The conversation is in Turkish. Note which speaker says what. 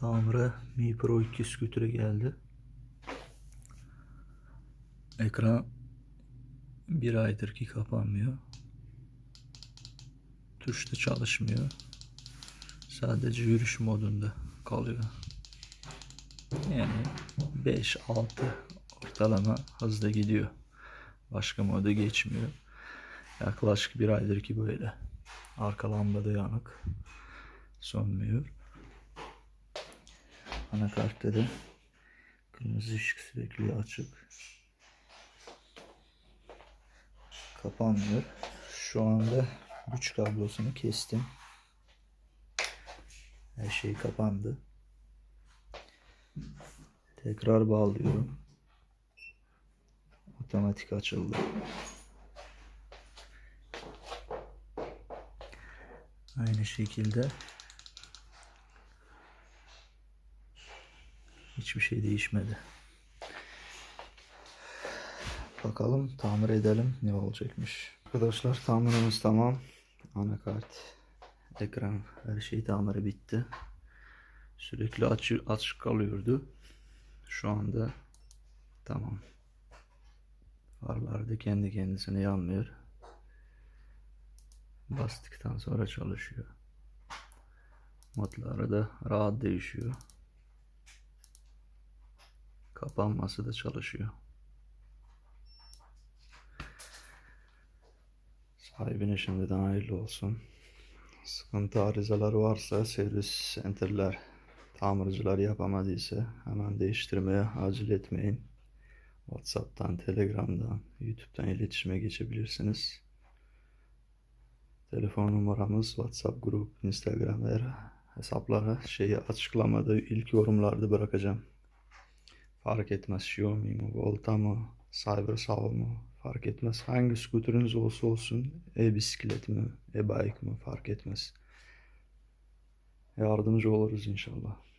Speaker 1: Tamire Mi Pro 2 scooter'e geldi. Ekran bir aydır ki kapanmıyor. Tuş da çalışmıyor. Sadece yürüyüş modunda kalıyor. Yani 5-6 ortalama hızda gidiyor. Başka moda geçmiyor. Yaklaşık bir aydır ki böyle. Arka lambada yanık. Sönmüyor. Anakartta da kırmızı ışık sürekli açık. Kapanmıyor. Şu anda güç kablosunu kestim. Her şey kapandı. Tekrar bağlıyorum. Otomatik açıldı. Aynı şekilde hiçbir şey değişmedi. Bakalım tamir edelim ne olacakmış. Arkadaşlar tamirimiz tamam. Anakart, ekran her şey tamiri bitti. Sürekli açık, açık kalıyordu. Şu anda tamam. Farlar da kendi kendisine yanmıyor. Bastıktan sonra çalışıyor. Modları da rahat değişiyor. Kapanması da çalışıyor. Sahibine şimdiden hayırlı olsun. Sıkıntı arızaları varsa servis centerler, tamirciler yapamadıysa hemen değiştirmeye acil etmeyin. WhatsApp'tan, Telegram'dan, YouTube'dan iletişime geçebilirsiniz. Telefon numaramız, WhatsApp grup, Instagram hesaplara şeyi açıklamada ilk yorumlarda bırakacağım. Fark etmez Xiaomi mi, Volta mı, Cybershow mu fark etmez. Hangi skuteriniz olsa olsun e-bisiklet mi, e-bike mi fark etmez. Yardımcı oluruz inşallah.